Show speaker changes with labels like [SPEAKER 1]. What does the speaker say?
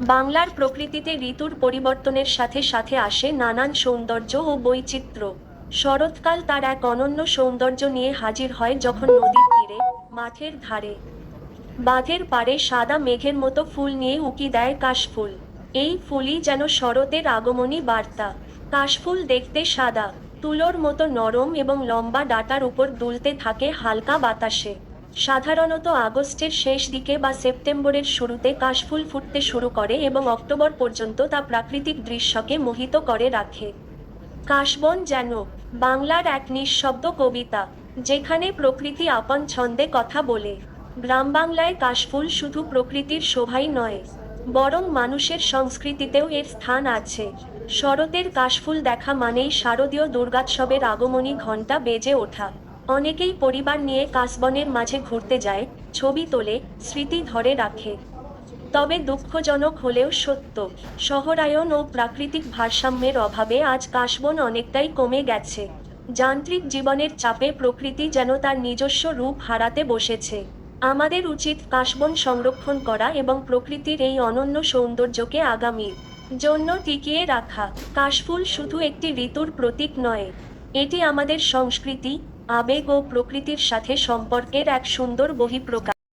[SPEAKER 1] বাংলার প্রকৃতিতে ঋতুর পরিবর্তনের সাথে সাথে আসে নানান সৌন্দর্য ও বৈচিত্র্য। শরৎকাল তার এক অনন্য সৌন্দর্য নিয়ে হাজির হয় যখন নদীর তীরে, মাঠের ধারে। বাঁধের পাড়ে সাদা মেঘের মতো ফুল নিয়ে উকি দেয় কাশফুল। এই ফুলই যেন শরতের আগমনী বার্তা। কাশফুল দেখতে সাদা, তুলোর মতো নরম এবং লম্বা ডাটার উপর দুলতে থাকে হালকা বাতাসে। সাধারণত আগস্টের শেষ দিকে বা সেপ্টেম্বরের শুরুতে কাশফুল ফুটতে শুরু করে এবং অক্টোবর পর্যন্ত তা প্রাকৃতিক দৃশ্যকে মোহিত করে রাখে। কাশবন যেন বাংলার এক নিঃশব্দ কবিতা, যেখানে প্রকৃতি আপন ছন্দে কথা বলে। গ্রাম বাংলায় কাশফুল শুধু প্রকৃতির শোভাই নয়, বরং মানুষের সংস্কৃতিতেও এর স্থান আছে। শরতের কাশফুল দেখা মানেই শারদীয় দুর্গোৎসবের আগমনী ঘণ্টা বেজে ওঠা। অনেকেই পরিবার নিয়ে কাশবনের মাঝে ঘুরতে যায়, ছবি তোলে, স্মৃতি ধরে রাখে। তবে দুঃখজনক হলেও সত্য, শহরায়ন ও প্রাকৃতিক ভারসাম্যের অভাবে আজ কাশবন অনেকটাই কমে গেছে। যান্ত্রিক জীবনের চাপে প্রকৃতি যেন তার নিজস্ব রূপ হারাতে বসেছে। আমাদের উচিত কাশবন সংরক্ষণ করা এবং প্রকৃতির এই অনন্য সৌন্দর্যকে আগামীর জন্য টিকিয়ে রাখা। কাশফুল শুধু একটি ঋতুর প্রতীক নয়, এটি আমাদের সংস্কৃতি আবেগ ও প্রকৃতির সাথে সম্পর্কের এক সুন্দর বহিঃপ্রকাশ।